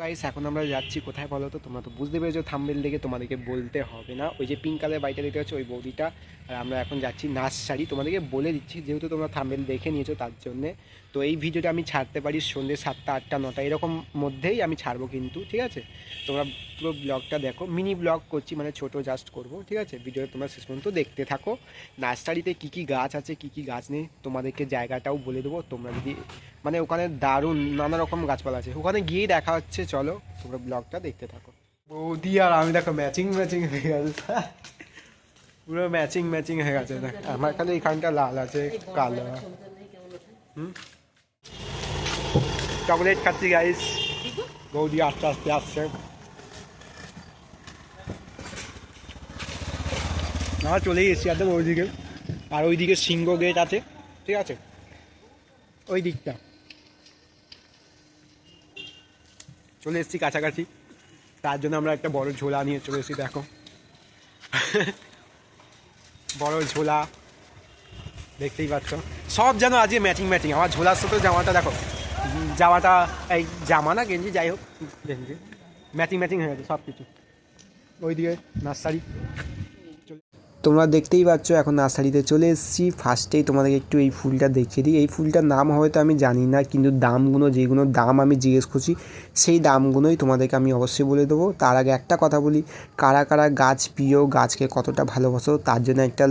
Guys এখন আমরা যাচ্ছি কোথায় বলো তো? তোমরা তো বুঝতে পেরেছ থাম্বেল দেখে তোমাদেরকে বলতে হবে না। ওই যে পিঙ্ক কালার বাড়িটা দেখতে পাচ্ছ, ওই বৌদিটা। আর আমরা এখন যাচ্ছি নার্সারি। তোমাদেরকে বলে দিচ্ছি, যেহেতু তোমরা থাম্বেল দেখে নিয়েছো তার জন্যে। তো এই ভিডিওটা আমি ছাড়তে পারি সন্ধ্যে সাতটা, আটটা, নটা, এরকম মধ্যেই আমি ছাড়বো কিন্তু, ঠিক আছে? তোমরা পুরো ব্লগটা দেখো। মিনি ব্লগ করছি মানে ছোট জাস্ট করব, ঠিক আছে? ভিডিওটা তোমরা শেষ পর্যন্ত দেখতে থাকো। নার্সারিতে কী কী গাছ আছে, কী কী গাছ নেই, তোমাদেরকে জায়গাটাও বলে দেবো। তোমরা যদি মানে ওখানে দারুণ নানা রকম গাছপালা আছে। ওখানে গিয়েই দেখা হচ্ছে চলো তোমরা ব্লগটা দেখতে থাকো। বৌদি আর আমি দেখো ম্যাচিং ম্যাচিং হয়ে গেছে। পুরো ম্যাচিং ম্যাচিং হয়ে গেছে দেখ। আমার খালি এখানটা লাল আছে কালো। হুম? চকলেট খাচ্ছি গাইস বৌদি আস্তে আস্তে আসছে। আমরা চলেই এসেছি একদম ওইদিকে। আর ওইদিকে সিংহ গেট আছে ঠিক আছে? ওই দিকটা। চলে এসেছি কাছাকাছি। তার জন্য আমরা একটা বড় ঝোলা নিয়ে চলে এসেছি, দেখো। বড় ঝোলা, দেখতেই পাচ্ছ। সব যেন আজকে ম্যাচিং ম্যাচিং আমার ঝোলার সাথে জামাটা, দেখো, জামাটা, এই জামা না গেঞ্জি, যাই হোক, গেঞ্জি। ম্যাচিং ম্যাচিং হয়ে গেছে সব কিছু ওইদিকে নার্সারি। তোমরা দেখতেই পাচ্ছ, এখন নার্সারিতে চলে এসেছি। ফার্স্টেই তোমাদেরকে একটু এই ফুলটা দেখিয়ে দিই। এই ফুলটার নাম হয়তো আমি জানি না, কিন্তু দামগুলো, যেগুলো দাম আমি জিজ্ঞেস করছি, সেই দামগুলোই তোমাদেরকে আমি অবশ্যই বলে দেবো। তার আগে একটা কথা বলি, কারা কারা গাছ প্রিয়, গাছকে কতটা ভালোবাসো, তার জন্য একটা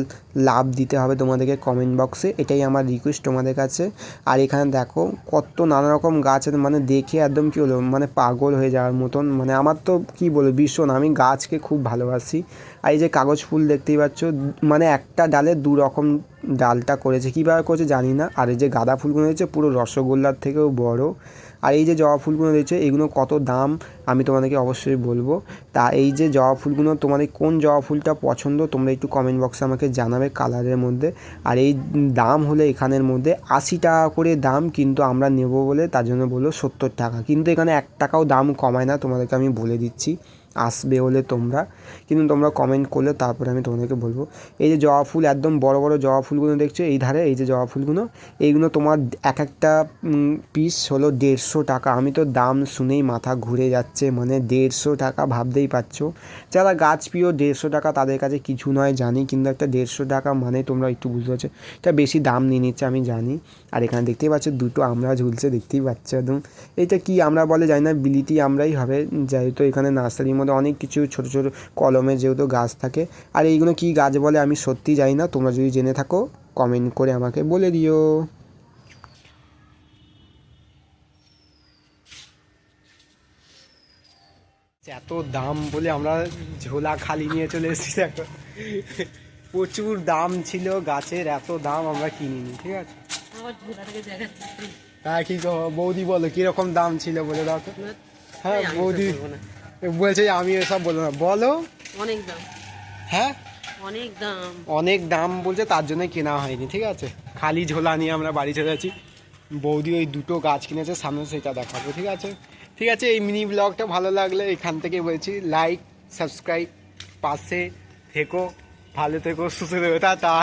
লাভ দিতে হবে তোমাদেরকে কমেন্ট বক্সে এটাই আমার রিকোয়েস্ট তোমাদের কাছে। আর এখানে দেখো, কত নানা রকম গাছ মানে দেখে একদম কী হলো মানে পাগল হয়ে যাওয়ার মতন। মানে আমার তো কী বলব, ভীষণ, আমি গাছকে খুব ভালোবাসি। আর এই যে কাগজ ফুল দেখতেই পাচ্ছ মানে একটা ডালে দু রকম ডালটা করেছে। কীভাবে করেছে জানি না। আর এই যে গাঁদা ফুলগুলো হয়েছে, পুরো রসগোল্লার থেকেও বড়। আর এই যে জবা ফুলগুলো রয়েছে, এগুলো কত দাম আমি তোমাদেরকে অবশ্যই বলব। তা এই যে জবা ফুলগুলো, তোমাদের কোন জবা ফুলটা পছন্দ তোমরা একটু কমেন্ট বক্সে আমাকে জানাবে কালারের মধ্যে। আর এই দাম হলে এখানের মধ্যে আশি টাকা করে দাম কিন্তু আমরা নেব বলে তার জন্য বলল সত্তর টাকা। কিন্তু এখানে এক টাকাও দাম কমায় না, তোমাদেরকে আমি বলে দিচ্ছি। আসবে হলে তোমরা। কিন্তু তোমরা কমেন্ট করলে তারপরে আমি তোমাদেরকে বলব। এই যে জবা ফুল, একদম বড় বড় জবা ফুলগুলো দেখছ, এই ধারে এই যে জবা ফুলগুলো, এইগুলো তোমার এক একটা পিস হলো দেড়শো টাকা। আমি তো দাম শুনেই মাথা ঘুরে যাচ্ছে মানে দেড়শো টাকা ভাবতেই পারছ। যারা গাছ প্রিয় দেড়শো টাকা তাদের কাছে কিছু নয়, জানি, কিন্তু একটা দেড়শো টাকা মানে তোমরা একটু বুঝতে পারছ। এটা বেশি দাম নিয়ে নিচ্ছে, আমি জানি। আর এখানে দেখতেই পাচ্ছ, দুটো আমরা ঝুলছে, দেখতেই পাচ্ছ একদম। এটা কি আমরা বলে জানি না বিলিতি আমরাই হবে। যেহেতু এখানে নার্সারির মধ্যে অনেক কিছু ছোটো ছোটো কলমের যেহেতু গাছ থাকে। আর এইগুলো কি গাছ বলে আমি সত্যি জানি না, তোমরা যদি জেনে থাকো, কমেন্ট করে আমাকে বলে দিও। এত দাম বলে আমরা ঝোলা খালি নিয়ে চলে এসেছি দেখো। প্রচুর দাম ছিল গাছের এত দাম আমরা কিনিনি ঠিক আছে? হ্যাঁ কি বৌদি বলো কীরকম দাম ছিল বলে দাও তো। হ্যাঁ বৌদি। বলছে আমি এসব বলব না। বলো। অনেক দাম। হ্যাঁ? অনেক দাম। অনেক দাম বলছে তার জন্য কেনা হয়নি ঠিক আছে? খালি ঝোলা নিয়ে আমরা বাড়ি চলে যাচ্ছি। বৌদি ওই দুটো গাছ কিনেছে সামনে সেটা দেখাবো ঠিক আছে? ঠিক আছে, এই মিনি ব্লগটা ভালো লাগলে এখান থেকে বলছি লাইক সাবস্ক্রাইব পাশে থেকো, ভালো থেকো, সুস্থ থেকো তা